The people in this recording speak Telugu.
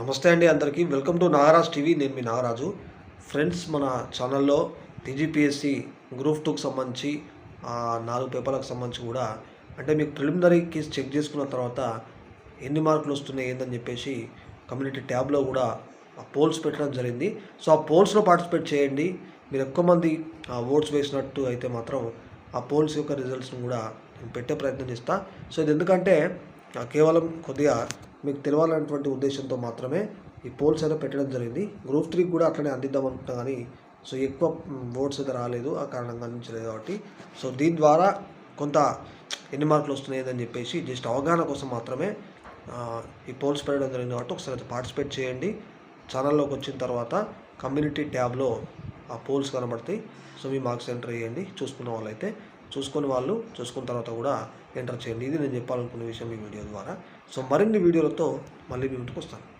నమస్తే అండి అందరికీ. Welcome to Nagaraj TV. నేను మీ నాగరాజు ఫ్రెండ్స్ మన ఛానల్లో టీజీపీఎస్సి గ్రూప్ టూకి సంబంధించి నాలుగు పేపర్లకు సంబంధించి కూడా అంటే మీకు ప్రిలిమినరీ కేసు చెక్ చేసుకున్న తర్వాత ఎన్ని మార్కులు వస్తున్నాయి ఏందని చెప్పేసి కమ్యూనిటీ ట్యాబ్లో కూడా పోల్స్ పెట్టడం జరిగింది. సో ఆ పోల్స్లో పార్టిసిపేట్ చేయండి. మీరు ఎక్కువ మంది ఓట్స్ వేసినట్టు అయితే మాత్రం ఆ పోల్స్ యొక్క రిజల్ట్స్ని కూడా నేను పెట్టే ప్రయత్నం చేస్తాను సో ఇది ఎందుకంటే కేవలం కొద్దిగా మీకు తెలవాలన్నటువంటి ఉద్దేశంతో మాత్రమే ఈ పోల్స్ అయితే పెట్టడం జరిగింది. గ్రూప్ త్రీకి కూడా అట్లనే అందిద్దాం అనుకుంటున్నా కానీ సో ఎక్కువ ఓట్స్ అయితే రాలేదు. ఆ కారణంగా అందించలేదు కాబట్టి. సో దీని ద్వారా కొంత ఎన్ని మార్కులు వస్తున్నాయని చెప్పేసి జస్ట్ అవగాహన కోసం మాత్రమే ఈ పోల్స్ పెట్టడం జరిగింది కాబట్టి ఒకసారి అయితే పార్టిసిపేట్ చేయండి. ఛానల్లోకి వచ్చిన తర్వాత కమ్యూనిటీ ట్యాబ్లో ఆ పోల్స్ కనబడతాయి. సో మీ మార్క్స్ ఎంటర్ చేయండి చూసుకున్న వాళ్ళైతే చూసుకుని వాళ్ళు చూసుకున్న తర్వాత కూడా ఎంటర్ చేయండి. ఇది నేను చెప్పాలనుకున్న విషయం ఈ వీడియో ద్వారా. సో మరిన్ని వీడియోలతో మళ్ళీ మీ ముందుకు వస్తాను.